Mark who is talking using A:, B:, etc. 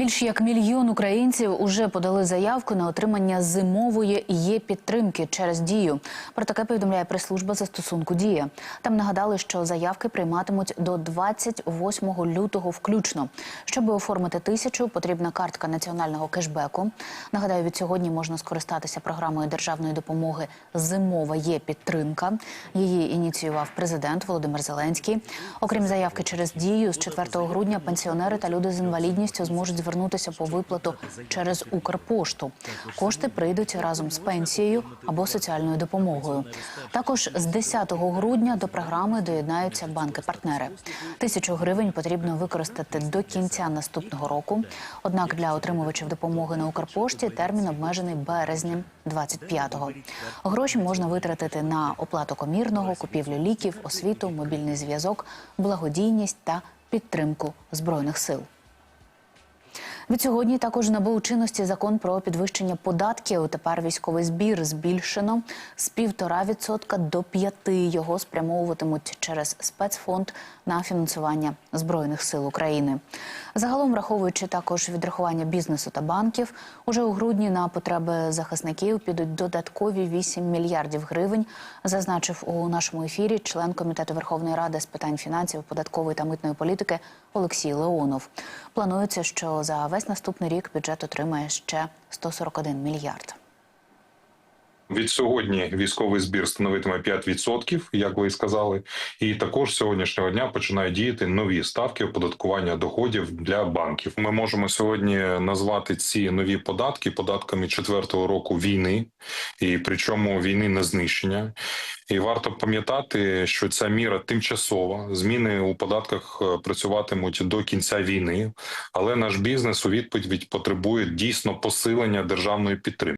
A: Більш як мільйон українців уже подали заявку на отримання зимової є підтримки через дію. Про таке повідомляє прес-служба застосунку Дія. Там нагадали, що заявки прийматимуть до 28 лютого включно. Щоб оформити тисячу, потрібна картка національного кешбеку. Нагадаю, від сьогодні можна скористатися програмою державної допомоги Зимова є підтримка. Її ініціював президент Володимир Зеленський. Окрім заявки через дію, з 4 грудня пенсіонери та люди з інвалідністю зможуть звернутися по виплату через Укрпошту. Кошти прийдуть разом з пенсією або соціальною допомогою. Також з 10 грудня до програми доєднаються банки-партнери. Тисячу гривень потрібно використати до кінця наступного року. Однак для отримувачів допомоги на Укрпошті термін обмежений березнем 25-го. Гроші можна витратити на оплату комірного, купівлю ліків, освіту, мобільний зв'язок, благодійність та підтримку збройних сил. Від сьогодні також набув чинності закон про підвищення податків. Тепер військовий збір збільшено з півтора відсотка до п'яти. Його спрямовуватимуть через спецфонд на фінансування збройних сил України. Загалом, враховуючи також відрахування бізнесу та банків, уже у грудні на потреби захисників підуть додаткові 8 мільярдів гривень. Зазначив у нашому ефірі член комітету Верховної Ради з питань фінансів, податкової та митної політики Олексій Леонов. Планується, що за весь наступний рік бюджет отримає ще 141 мільярд.
B: Від сьогодні військовий збір становитиме 5%, як ви і сказали, і також сьогоднішнього дня починають діяти нові ставки оподаткування доходів для банків. Ми можемо сьогодні назвати ці нові податки податками четвертого року війни, і причому війни на знищення. І варто пам'ятати, що ця міра тимчасова. Зміни у податках е, працюватимуть до кінця війни, але наш бізнес у відповідь потребує дійсно посилення державної підтримки.